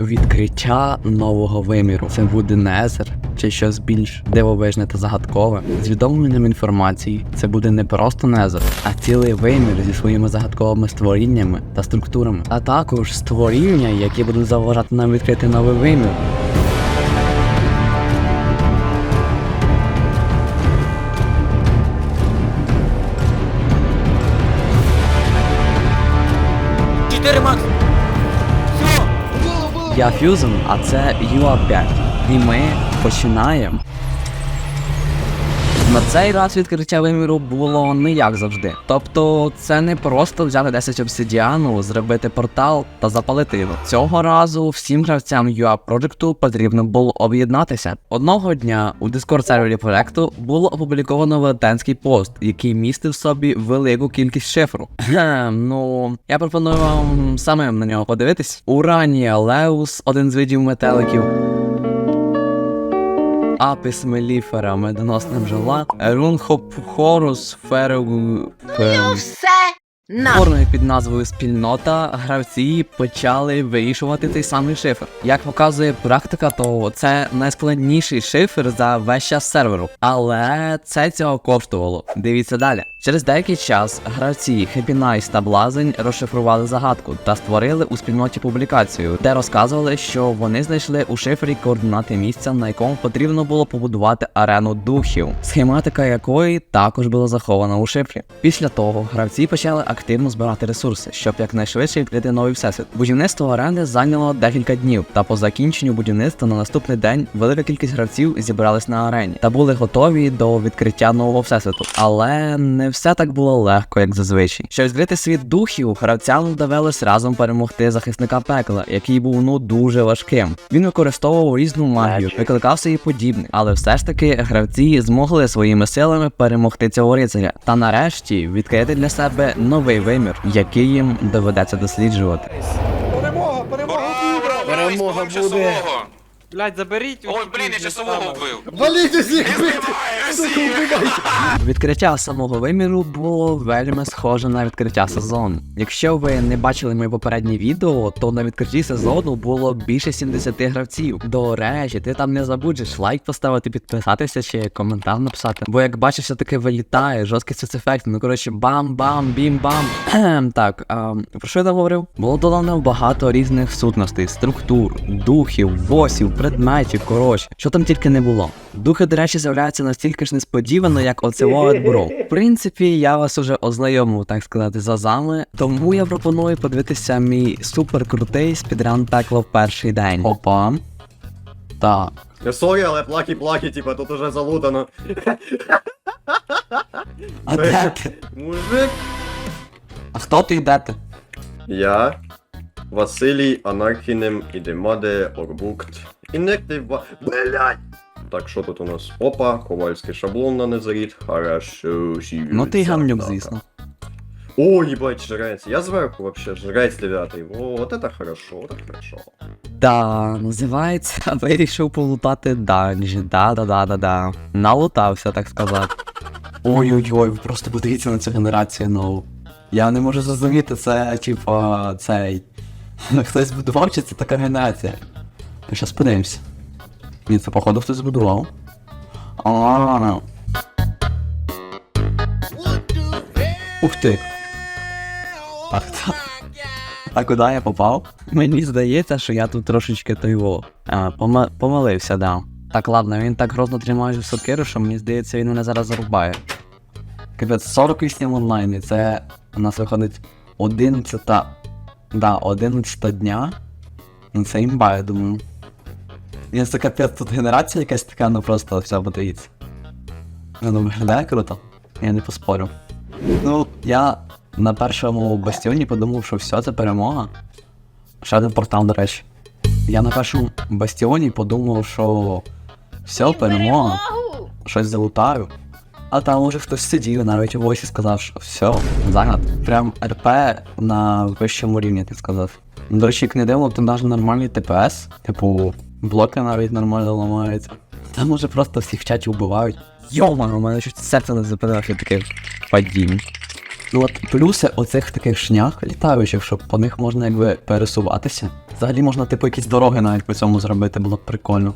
Відкриття нового виміру. Це буде Незер чи щось більш дивовижне та загадкове. З відомленням інформації це буде не просто Незер, а цілий вимір зі своїми загадковими створіннями та структурами, а також створіння, які будуть заважати нам відкрити новий вимір. Чотири макс. Я Фюзен, а це UA5. І ми починаємо. На цей раз відкриття виміру було не як завжди. Тобто, це не просто взяти 10 обсидіану, зробити портал та запалити його. Цього разу всім гравцям UA Project потрібно було об'єднатися. Одного дня у Discord сервері проекту було опубліковано велетенський пост, який містив в собі велику кількість шифру. Ну я пропоную вам самим на нього подивитись. Уранія Леус, один з видів метеликів. Апіс Меліфера, медоносним жила Ерунхоп Хорус, Ферегу. все на Формою під назвою Спільнота гравці почали вирішувати той самий шифр. Як показує практика, то це найскладніший шифр за весь час серверу. Але це цього коштувало. Дивіться далі. Через деякий час гравці Happy Nice та Блазень розшифрували загадку та створили у спільноті публікацію, де розказували, що вони знайшли у шифрі координати місця, на якому потрібно було побудувати арену духів, схематика якої також була захована у шифрі. Після того гравці почали активно збирати ресурси, щоб якнайшвидше відкрити новий всесвіт. Будівництво арени зайняло декілька днів, та по закінченню будівництва на наступний день велика кількість гравців зібрались на арені та були готові до відкриття нового всесвіту. Але не все так було легко, як зазвичай. Щоб відкрити світ духів, гравцям довелось разом перемогти захисника пекла, який був ну дуже важким. Він використовував різну магію, викликав собі подібних, але все ж таки гравці змогли своїми силами перемогти цього рицаря та нарешті відкрити для себе новий вимір, який їм доведеться досліджувати. Перемога, перемога! Перемога буде. Блять, заберіть. Ой, блін, я часового вбив. Валіть усіх бити! Сука, вбивайте! Відкриття самого виміру було вельми схоже на відкриття сезону. Якщо ви не бачили моє попереднє відео, то на відкритті сезону було більше 70 гравців. До речі, ти там не забудеш лайк поставити, підписатися чи коментар написати. Бо як бачиш, все таки вилітає, жорсткий спецефект. Ну коротше, бам-бам, бім-бам. Кхем, так, а, про що я там говорив? Було додано багато різних сутностей, структур, духів, босів, предметів, коротше, що там тільки не було. Духи, до речі, з'являються настільки ж несподівано, як оце Бро. В принципі, я вас уже ознайомив, так сказати, з азами, тому я пропоную подивитися мій супер крутий спідран пекло в перший день. Опа. Так. Сорі, але плакі-плакі, типа, тут уже залутано. А де ти? Мужик. А хто ти де ти? Я, Василій Анархінем Ідемаде Орбукт. Інектив Блять! Так, що тут у нас? Опа, ковальський шаблон на незаріт. Хорошо, сівер. Ну ти гамнюк, звісно. О, ебать, жрец. Я сверху вообще, жрец девятый. О, вот это хорошо, вот это хорошо. Да, називається вирішив полутати данжі. Да-да-да-да-да. Налутався, так сказати. Ой-ой-ой, ви просто подивіться на цю генерацію нову. Я не можу зрозуміти, це, типа, цей. Хтось збудував, чи це така генерація? Щас подивимося. Ні, це походу хтось збудував. А. Ух ти. А куди я попав? Мені здається, що я тут трошечки тойво. Пома- помилився, да. Так, ладно, він так грозно тримає сокиру, що мені здається, він мене зараз зарубає. Капець, 48 онлайн, і це у нас виходить 11. Да, 11 дня. Це імба, я думаю. І це капець, тут генерація якась така, ну просто вся подивіться. Ну, виглядає круто. Я не поспорю. Ну, я на першому бастіоні подумав, що все, це перемога. Ще один портал, до речі. Я на першому бастіоні подумав, що все, перемога, щось залутаю. А там уже хтось сидів, навіть у войсі сказав, що все, загад. Прям РП на вищому рівні, ти сказав. До речі, як не дивно, там навіть нормальний ТПС, типу, блоки навіть нормально ламаються. Там уже просто всіх в чаті вбивають. Йома, у мене щось серце не зупинилося, я такий падінь. Ну от плюси оцих таких шнях літаючих, щоб по них можна якби пересуватися. Взагалі можна, типу, якісь дороги навіть по цьому зробити, було б прикольно.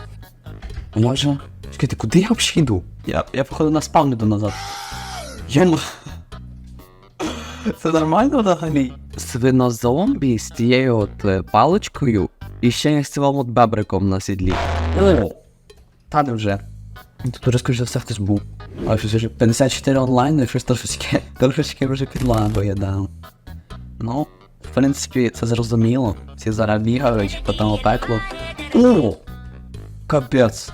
Я вже. Чекайте, куди я взагалі йду? Я, я походу на спавн йду назад. Я. Це нормально взагалі? Свинозомбі з тією от е, паличкою і ще як з от бебриком на сідлі. Та не вже. Тут уже, скоріше за все, хтось був. А щось вже 54 онлайн, і щось трошечки, трошечки вже підлагує, да. Ну, в принципі, це зрозуміло. Всі зараз бігають по тому пеклу. О! Капець.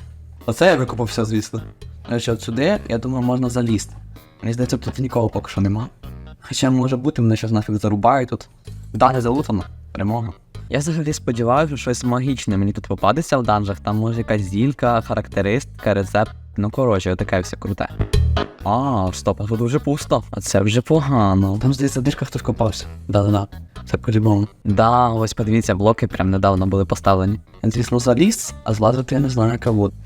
Оце я викупався, звісно. Значить, от сюди, я думаю, можна залізти. Мені здається, тут нікого поки що нема. Хоча може бути, мене щось нафіг зарубають тут. Далі залутано. Перемога. Я взагалі сподіваюся, що щось магічне мені тут попадеться в данжах, там може якась зілька, характеристика, рецепт. Ну коротше, таке все круте. А, стоп, а тут вже пусто. А це вже погано. Там здається, дишка хтось копався. Да-да-да. Це по-любому. Да, ось подивіться, блоки прям недавно були поставлені. Я, звісно, заліз, а злазити я не знаю, яка буде.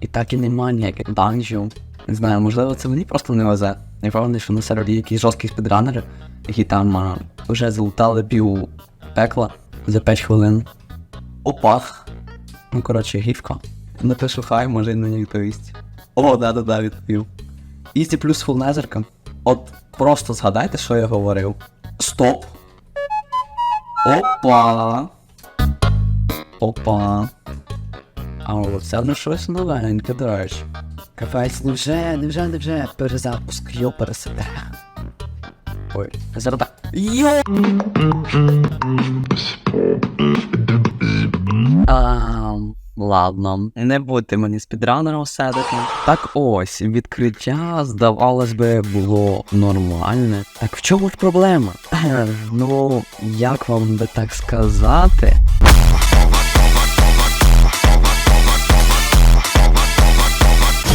І так і немає ніяких данжів. Не знаю, можливо, це мені просто не везе. Я впевнений, що на сервері якісь жорсткі спідранери, які там а, вже залутали пів пекла за 5 хвилин. Опа. Ну, коротше, гівка. Напишу хай, може й не відповість. О, да-да-да, відповів. Ізі плюс фулнезерка. От просто згадайте, що я говорив. Стоп. Опа. Опа. А от це не щось новеньке, до речі. Капець, невже, невже, невже перезапуск, йо пересиде. Ой, зараз так. Йо! А, ладно, не будьте мені спідранером все-таки. Так ось, відкриття, здавалось би, було нормальне. Так в чому ж проблема? Ну, як вам би так сказати?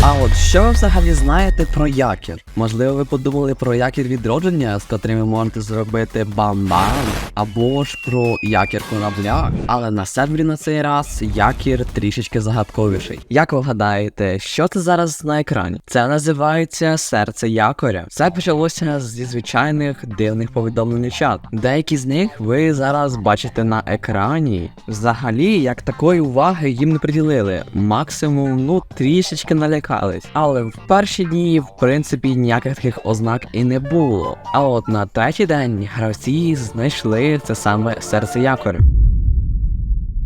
А от що ви взагалі знаєте про якір? Можливо, ви подумали про якір відродження, з котрим ви можете зробити бам-бам, або ж про якір корабля. Але на сервері на цей раз якір трішечки загадковіший. Як ви гадаєте, що це зараз на екрані? Це називається серце якоря. Це почалося зі звичайних дивних повідомлень чат. Деякі з них ви зараз бачите на екрані. Взагалі, як такої уваги їм не приділили. Максимум, ну трішечки налякались. Але в перші дні, в принципі, ніяких таких ознак і не було. А от на третій день гравці знайшли це саме серце якоря.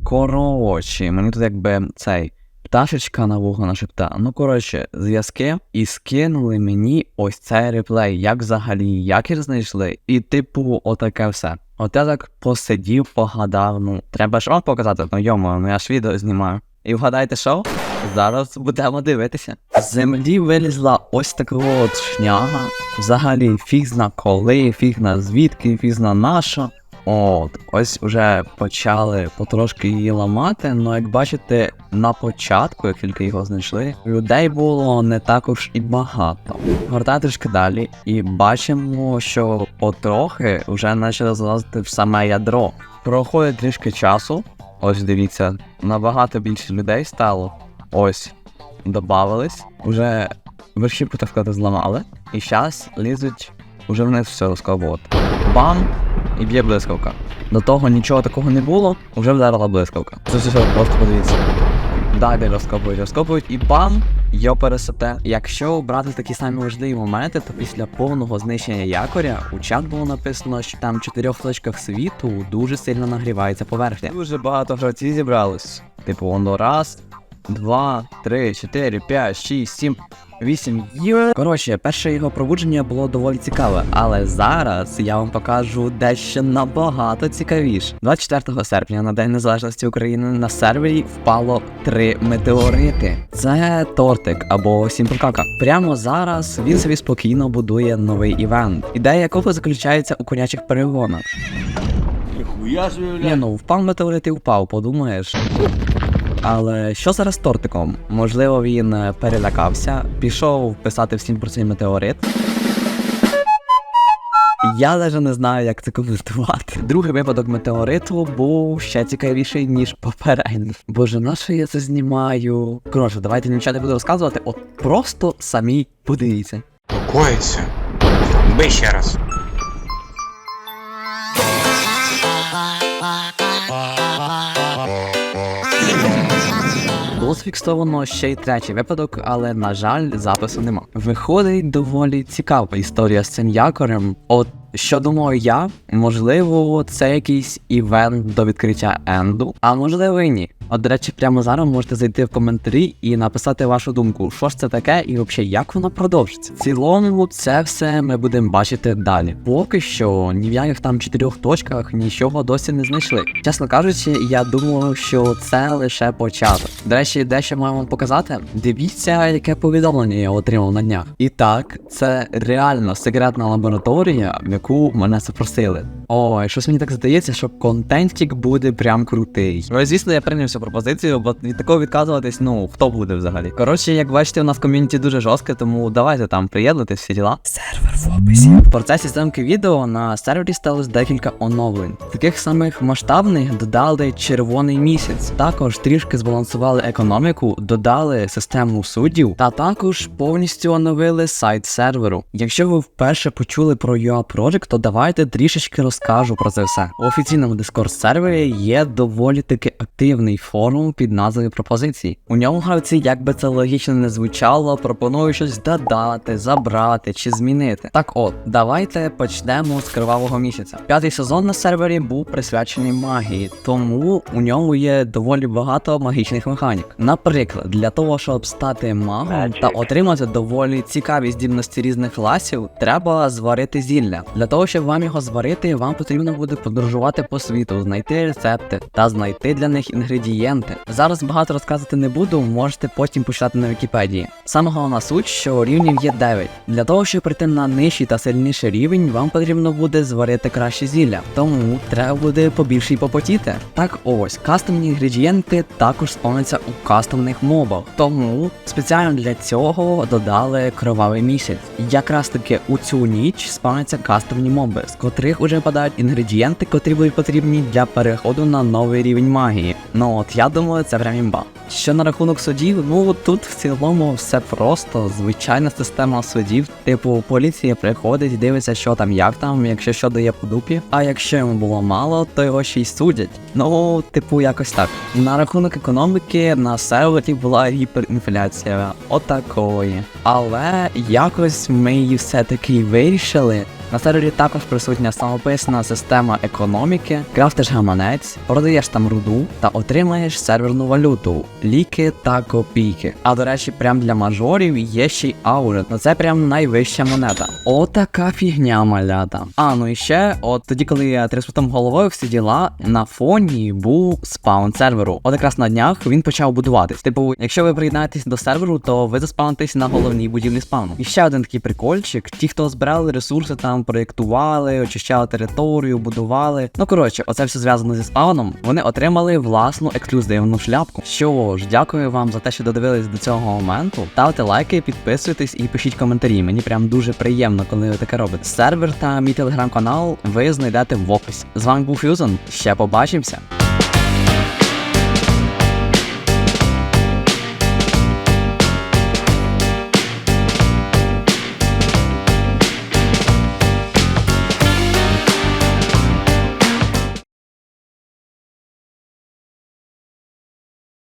Коротше, мені тут якби цей пташечка на вуха нашепта. Ну коротше, зв'язки і скинули мені ось цей реплей, як взагалі якір знайшли, і типу, отаке все. От я так посидів, погадав, ну треба ж вам показати, ну йомо, ну я ж відео знімаю. І вгадайте що? Зараз будемо дивитися. Землі вилізла ось така от шняга. Взагалі фіг зна коли, фіг на звідки, фіг зна наша. От, ось уже почали потрошки її ламати, але як бачите, на початку, як тільки його знайшли, людей було не також і багато. Гортаю трішки далі, і бачимо, що потрохи вже почали залазити в саме ядро. Проходить трішки часу. Ось дивіться, набагато більше людей стало. Ось, добавились. Уже верхівку, так сказати, зламали. І зараз лізуть уже вниз все розкопувати. Бам! І б'є блискавка. До того нічого такого не було, вже вдарила блискавка. Це все, просто подивіться. Далі розкопують, розкопують і бам! Йо пересете. Якщо брати такі самі важливі моменти, то після повного знищення якоря у чат було написано, що там в чотирьох точках світу дуже сильно нагрівається поверхня. Дуже багато гравців зібралось. Типу, воно раз, два, три, чотири, п'ять, шість, сім, вісім. Є. Коротше, перше його пробудження було доволі цікаве, але зараз я вам покажу дещо набагато цікавіше. 24 серпня на День Незалежності України на сервері впало три метеорити. Це тортик або сімпелкака. Прямо зараз він собі спокійно будує новий івент, ідея якого заключається у конячих перегонах. Ні, ну впав метеорит і впав, подумаєш. Але що зараз з тортиком? Можливо, він е, перелякався, пішов писати всім про цей метеорит. Я навіть не знаю, як це коментувати. Другий випадок метеориту був ще цікавіший, ніж попередній. Боже, на що я це знімаю? Коротше, давайте нічого не буду розказувати, от просто самі подивіться. Покоїться. Бий ще раз. Зафіксовано ще й третій випадок, але на жаль, запису нема. Виходить доволі цікава історія з цим якорем. От що думаю я, можливо, це якийсь івент до відкриття енду, а можливо і ні. От, до речі, прямо зараз можете зайти в коментарі і написати вашу думку, що ж це таке і взагалі як воно продовжиться. В цілому, це все ми будемо бачити далі. Поки що ні в яких там чотирьох точках нічого досі не знайшли. Чесно кажучи, я думаю, що це лише початок. До речі, дещо маю вам показати. Дивіться, яке повідомлення я отримав на днях. І так, це реально секретна лабораторія, в яку мене запросили. Ой, щось мені так здається, що контентик буде прям крутий. Ну, звісно, я прийняв цю пропозицію, бо від такого відказуватись, ну, хто буде взагалі. Коротше, як бачите, у нас ком'юніті дуже жорстке, тому давайте там приєднатись, всі діла. Сервер в описі. В процесі зйомки відео на сервері сталося декілька оновлень. Таких самих масштабних додали червоний місяць. Також трішки збалансували економіку, додали систему суддів, та також повністю оновили сайт серверу. Якщо ви вперше почули про UA Project, то давайте трішечки розкажу про це все. У офіційному Discord сервері є доволі таки активний форум під назвою пропозицій. У ньому гравці, як би це логічно не звучало, пропонують щось додати, забрати чи змінити. Так от, давайте почнемо з кривавого місяця. П'ятий сезон на сервері був присвячений магії, тому у ньому є доволі багато магічних механік. Наприклад, для того, щоб стати магом та отримати доволі цікаві здібності різних класів, треба зварити зілля. Для того, щоб вам його зварити, вам потрібно буде подорожувати по світу, знайти рецепти та знайти для них інгредієнти. Зараз багато розказувати не буду, можете потім почитати на Вікіпедії. Саме головна суть, що рівнів є 9. Для того, щоб прийти на нижчий та сильніший рівень, вам потрібно буде зварити краще зілля. Тому треба буде побільше й попотіти. Так ось, кастомні інгредієнти також спавняться у кастомних мобах. Тому спеціально для цього додали кровавий місяць. Якраз таки у цю ніч спавняться кастомні моби, з котрих уже випадають інгредієнти, котрі будуть потрібні для переходу на новий рівень магії. Ну от я думаю, це прям імба. Що на рахунок судів, ну тут в цілому все просто, звичайна система судів. Типу, поліція приходить, дивиться, що там, як там, якщо що дає по дупі. А якщо йому було мало, то його ще й судять. Ну, типу, якось так. На рахунок економіки на сервері була гіперінфляція. Отакої. Але якось ми її все-таки вирішили. На сервері також присутня самописна система економіки, крафтиш гаманець, продаєш там руду та отримаєш серверну валюту, ліки та копійки. А до речі, прям для мажорів є ще й аури. Ну це прям найвища монета. Отака фігня малята. А ну і ще, от тоді, коли я трясутом головою всі діла, на фоні був спаун серверу. От якраз на днях він почав будуватись. Типу, якщо ви приєднаєтесь до серверу, то ви заспаунитесь на головній будівлі спауну. І ще один такий прикольчик: ті, хто збирали ресурси там проєктували, очищали територію, будували. Ну коротше, оце все зв'язано зі спауном. Вони отримали власну ексклюзивну шляпку. Що ж, дякую вам за те, що додивились до цього моменту. Ставте лайки, підписуйтесь і пишіть коментарі. Мені прям дуже приємно, коли ви таке робите. Сервер та мій телеграм-канал ви знайдете в описі. З вами був Фюзон. Ще побачимося.